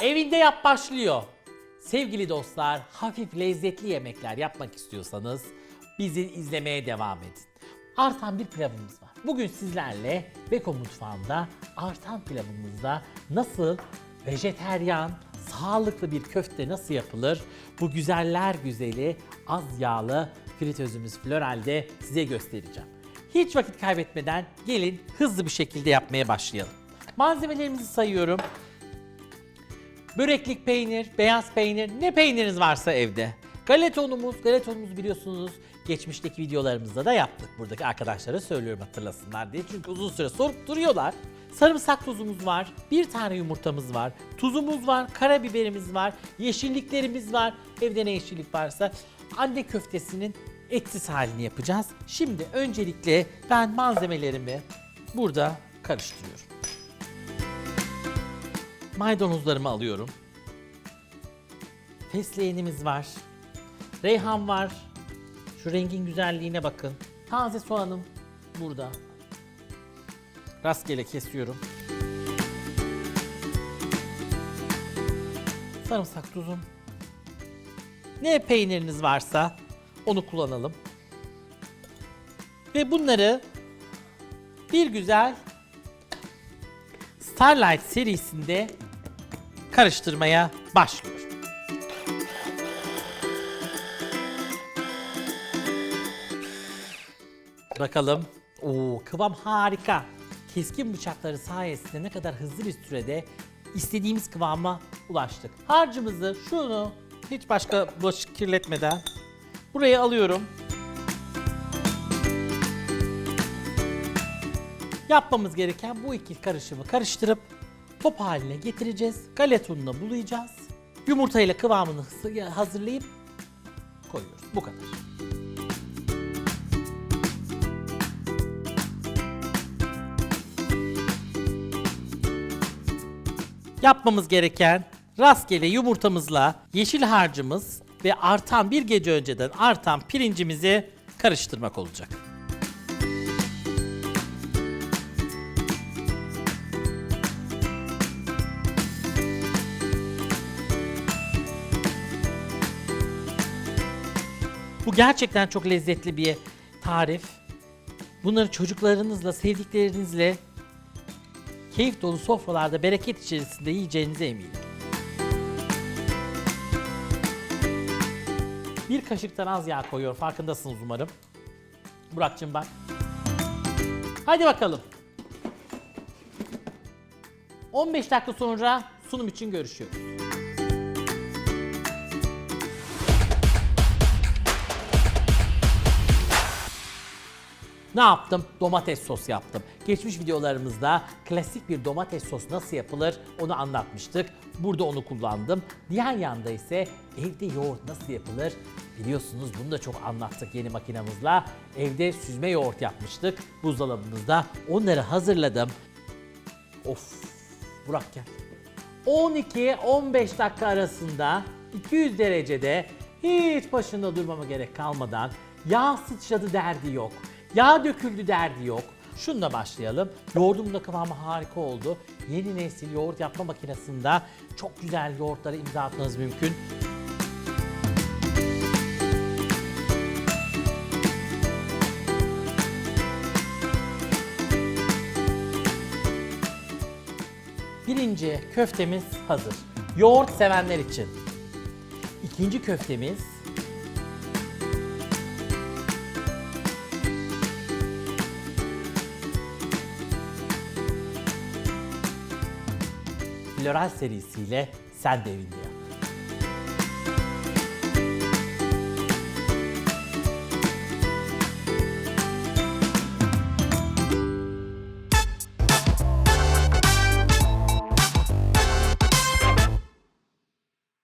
Evinde yap başlıyor. Sevgili dostlar, hafif lezzetli yemekler yapmak istiyorsanız bizi izlemeye devam edin. Artan bir pilavımız var. Bugün sizlerle Beko Mutfağı'nda artan pilavımızda nasıl vejeteryan, sağlıklı bir köfte nasıl yapılır? Bu güzeller güzeli, az yağlı fritözümüz Floral'de size göstereceğim. Hiç vakit kaybetmeden gelin hızlı bir şekilde yapmaya başlayalım. Malzemelerimizi sayıyorum. Böreklik peynir, beyaz peynir, ne peyniriniz varsa evde. Galeta unumuz, galeta unumuzu biliyorsunuz geçmişteki videolarımızda da yaptık. Buradaki arkadaşlara söylüyorum hatırlasınlar diye. Çünkü uzun süre sorup duruyorlar. Sarımsak tuzumuz var, bir tane yumurtamız var, tuzumuz var, karabiberimiz var, yeşilliklerimiz var. Evde ne yeşillik varsa anne köftesinin etsiz halini yapacağız. Şimdi öncelikle ben malzemelerimi burada karıştırıyorum. Maydanozlarımı alıyorum. Fesleğenimiz var. Reyhan var. Şu rengin güzelliğine bakın. Taze soğanım burada. Rastgele kesiyorum. Sarımsak tuzum. Ne peyniriniz varsa onu kullanalım. Ve bunları bir güzel Starlight serisinde karıştırmaya başlıyor. Bakalım. Oo, kıvam harika. Keskin bıçakları sayesinde ne kadar hızlı bir sürede istediğimiz kıvama ulaştık. Harcımızı şunu hiç başka bulaşık kirletmeden buraya alıyorum. Yapmamız gereken bu iki karışımı karıştırıp top haline getireceğiz. Galeta ununa bulayacağız. Yumurtayla kıvamını hazırlayıp koyuyoruz. Bu kadar. Yapmamız gereken rastgele yumurtamızla yeşil harcımız ve artan bir gece önceden artan pirincimizi karıştırmak olacak. Bu gerçekten çok lezzetli bir tarif. Bunları çocuklarınızla, sevdiklerinizle keyif dolu sofralarda bereket içerisinde yiyeceğinize eminim. Bir kaşıktan az yağ koyuyorum. Farkındasınız umarım. Burak'cığım bak. Hadi bakalım. 15 dakika sonra sunum için görüşüyoruz. Ne yaptım? Domates sos yaptım. Geçmiş videolarımızda klasik bir domates sos nasıl yapılır onu anlatmıştık. Burada onu kullandım. Diğer yanda ise evde yoğurt nasıl yapılır biliyorsunuz bunu da çok anlattık yeni makinamızla. Evde süzme yoğurt yapmıştık buzdolabımızda. Onları hazırladım. Of Burak gel. 12-15 dakika arasında 200 derecede hiç başında durmama gerek kalmadan yağ sıçradı derdi yok. Yağ döküldü derdi yok. Şununla başlayalım. Yoğurdumun da kıvamı harika oldu. Yeni nesil yoğurt yapma makinesinde çok güzel yoğurtlara imza atmanız mümkün. Birinci köftemiz hazır. Yoğurt sevenler için. İkinci köftemiz Floral serisiyle sen de evinde yap.